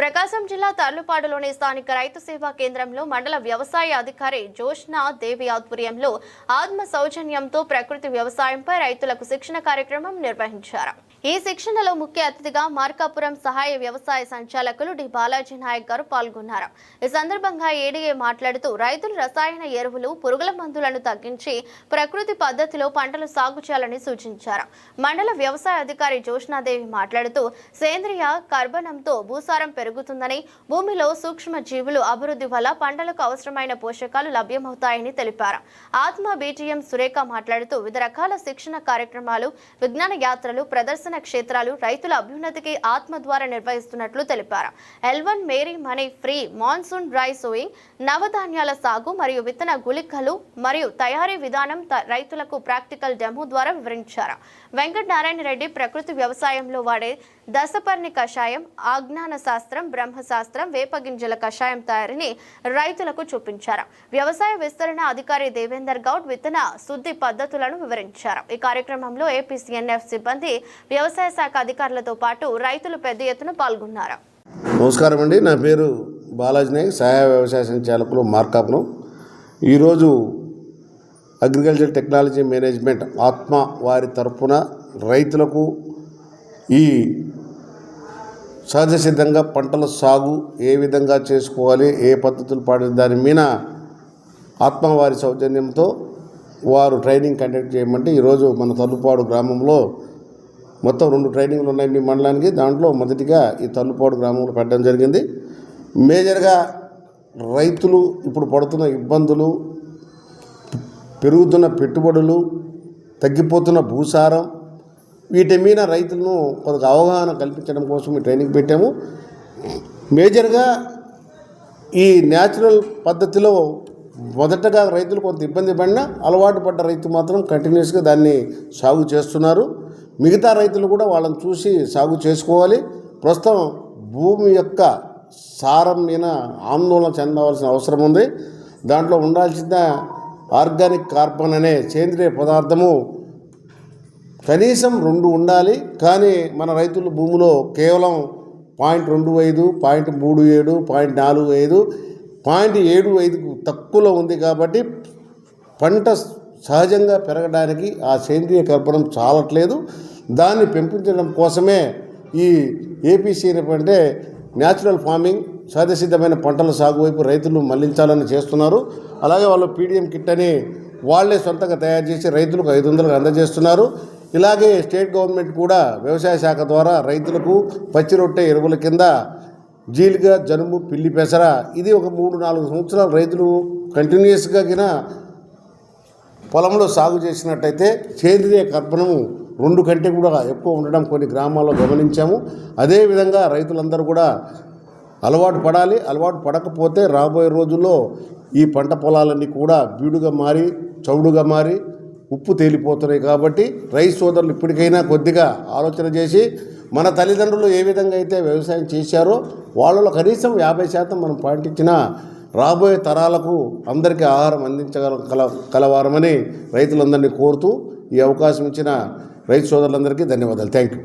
ప్రకాశం జిల్లా తర్లుపాడులోని స్థానిక రైతు సేవా కేంద్రంలో మండల వ్యవసాయ అధికారి జోష్నా దేవి ఆధ్వర్యంలో ఆత్మ సౌజన్యంతో ప్రకృతి వ్యవసాయంపై రైతులకు శిక్షణ కార్యక్రమం నిర్వహించారు. ఈ శిక్షణలో ముఖ్య అతిథిగా మార్కాపురం సహాయ వ్యవసాయ సంచాలకులు డి. బాలాజీ నాయక్ గారు పాల్గొన్నారు. ఈ సందర్భంగా ఏడీఏ మాట్లాడుతూ రైతులు రసాయన ఎరువులు పురుగుల మందులను తగ్గించి ప్రకృతి పద్ధతిలో పంటలు సాగు చేయాలని సూచించారు. మండల వ్యవసాయ అధికారి జోష్నాదేవి మాట్లాడుతూ సేంద్రియ కర్బనంతో భూసారం పెరుగు పెరుగుతుందని భూమిలో సూక్ష్మ జీవులు అభివృద్ధి వల్ల పంటలకు అవసరమైన పోషకాలు లభ్యమవుతాయని తెలిపారు. ఆత్మ బీటీఎం సురేఖ మాట్లాడుతూ వివిధ రకాల శిక్షణ కార్యక్రమాలు విజ్ఞాన యాత్రలు ప్రదర్శన క్షేత్రాలు రైతుల అభ్యున్నతికి ఆత్మ ద్వారా నిర్వహిస్తున్నట్లు తెలిపారు. ఎల్వన్ మేరీ మనీ ఫ్రీ మాన్సూన్ డ్రై సోయింగ్ నవధాన్యాల సాగు మరియు విత్తన గుళికలు మరియు తయారీ విధానం రైతులకు ప్రాక్టికల్ డెమో ద్వారా వివరించారు. వెంకట నారాయణ రెడ్డి ప్రకృతి వ్యవసాయంలో వాడే దశపర్ణి కషాయం ఆజ్ఞాన శాస్త్రం బ్రహ్మశాస్త్రం వేపగింజల కషాయం తయారీని రైతులకు చూపించారు. వ్యవసాయ విస్తరణ అధికారి దేవేందర్ గౌడ్ విత్తన శుద్ధి పద్ధతులను వివరించారు. ఈ కార్యక్రమంలో ఏపీసీఎన్ఎఫ్ సిబ్బంది వ్యవసాయ శాఖ అధికారులతో పాటు రైతులు పెద్ద ఎత్తున పాల్గొన్నారు. నమస్కారం అండి. నా పేరు బాలాజీ నాయక్ సహాయ వ్యవసాయ సంచాలకులు మార్కాపురం. ఈరోజు అగ్రికల్చర్ టెక్నాలజీ మేనేజ్మెంట్ ఆత్మ వారి తరపున రైతులకు ఈ సహజ సిద్ధంగా పంటల సాగు ఏ విధంగా చేసుకోవాలి ఏ పద్ధతులు పాడే దాని మీద ఆత్మవారి సౌజన్యంతో వారు ట్రైనింగ్ కండక్ట్ చేయమంటే ఈరోజు మన తల్లుపాడు గ్రామంలో మొత్తం రెండు ట్రైనింగ్లు ఉన్నాయి మీ మండలానికి. దాంట్లో మొదటిగా ఈ తల్లుపాడు గ్రామంలో పెట్టడం జరిగింది. మేజర్గా రైతులు ఇప్పుడు పడుతున్న ఇబ్బందులు పెరుగుతున్న పెట్టుబడులు తగ్గిపోతున్న భూసారం వీటి మీద రైతులను కొంత అవగాహన కల్పించడం కోసం ఈ ట్రైనింగ్ పెట్టాము. మేజర్గా ఈ న్యాచురల్ పద్ధతిలో మొదటగా రైతులు కొంత ఇబ్బంది పడినా అలవాటు పడ్డ రైతు మాత్రం కంటిన్యూస్గా దాన్ని సాగు చేస్తున్నారు. మిగతా రైతులు కూడా వాళ్ళని చూసి సాగు చేసుకోవాలి. ప్రస్తుతం భూమి యొక్క సారం మీద ఆందోళన చెందవలసిన అవసరం ఉంది. దాంట్లో ఉండాల్సిన ఆర్గానిక్ కార్బన్ అనే సేంద్రియ పదార్థము కనీసం రెండు ఉండాలి కానీ మన రైతుల భూమిలో కేవలం పాయింట్ రెండు ఐదు పాయింట్ మూడు ఏడు పాయింట్ నాలుగు ఐదు పాయింట్ ఏడు ఐదుకు తక్కువలో ఉంది కాబట్టి పంట సహజంగా పెరగడానికి ఆ సేంద్రియ కర్బనం చాలట్లేదు. దాన్ని పెంపించడం కోసమే ఈ ఏపీసీ అంటే న్యాచురల్ ఫార్మింగ్ సహజసిద్ధమైన పంటల సాగు వైపు రైతులు మళ్ళించాలని చేస్తున్నారు. అలాగే వాళ్ళు పీడిఎం కిట్ అని వాళ్ళే సొంతంగా తయారు చేసి రైతులకు ఐదు వందలకు అందజేస్తున్నారు. ఇలాగే స్టేట్ గవర్నమెంట్ కూడా వ్యవసాయ శాఖ ద్వారా రైతులకు పచ్చి రొట్టె ఎరువుల కింద జీలుగా జనుము పిల్లి పెసర ఇది ఒక మూడు నాలుగు సంవత్సరాలు రైతులు కంటిన్యూస్గా గిన పొలంలో సాగు చేసినట్టయితే సేంద్రియ కర్పణము రెండు కంటే కూడా ఎక్కువ ఉండడం కొన్ని గ్రామాల్లో గమనించాము. అదేవిధంగా రైతులందరూ కూడా అలవాటు పడాలి. అలవాటు పడకపోతే రాబోయే రోజుల్లో ఈ పంట పొలాలన్నీ కూడా బీడుగా మారి చౌడుగా మారి ఉప్పు తేలిపోతున్నాయి కాబట్టి రైతు సోదరులు ఇప్పటికైనా కొద్దిగా ఆలోచన చేసి మన తల్లిదండ్రులు ఏ విధంగా అయితే వ్యవసాయం చేశారో వాళ్ళలో కనీసం యాభై శాతం మనం పాటించినా రాబోయే తరాలకు అందరికీ ఆహారం అందించగల కల కలవారమని రైతులందరినీ కోరుతూ ఈ అవకాశం ఇచ్చిన రైతు సోదరులందరికీ ధన్యవాదాలు. Thank you.